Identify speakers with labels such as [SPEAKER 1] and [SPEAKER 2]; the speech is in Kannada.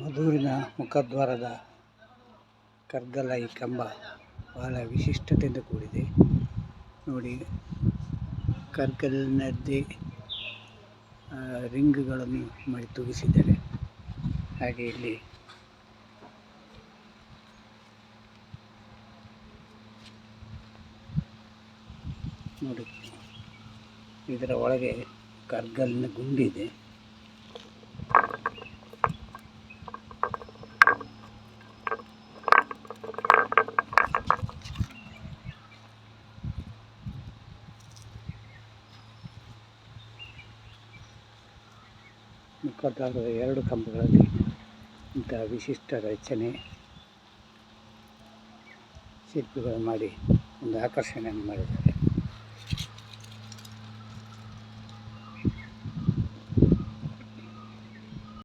[SPEAKER 1] ಮಧೂರಿನ ಮುಖದ್ವಾರದ ಕರ್ಗಲ ಈ ಕಂಬ ಬಹಳ ವಿಶಿಷ್ಟತೆಯಿಂದ ಕೂಡಿದೆ. ನೋಡಿ, ಕರ್ಗಲ್ನದ್ದೇ ರಿಂಗ್ಗಳನ್ನು ಮಾಡಿ ತೂಗಿಸಿದ್ದಾರೆ. ಹಾಗೆ ಇಲ್ಲಿ ನೋಡಿ, ಇದರ ಒಳಗೆ ಕರ್ಗಲ್ನ ಗುಂಡಿದೆ. ಮುಖದ್ವಾರದ ಎರಡು ಕಂಬಗಳಲ್ಲಿ ಇಂತಹ ವಿಶಿಷ್ಟ ರಚನೆ ಶಿಲ್ಪಿಗಳು ಮಾಡಿ ಒಂದು ಆಕರ್ಷಣೆಯನ್ನು ಮಾಡಿದ್ದಾರೆ.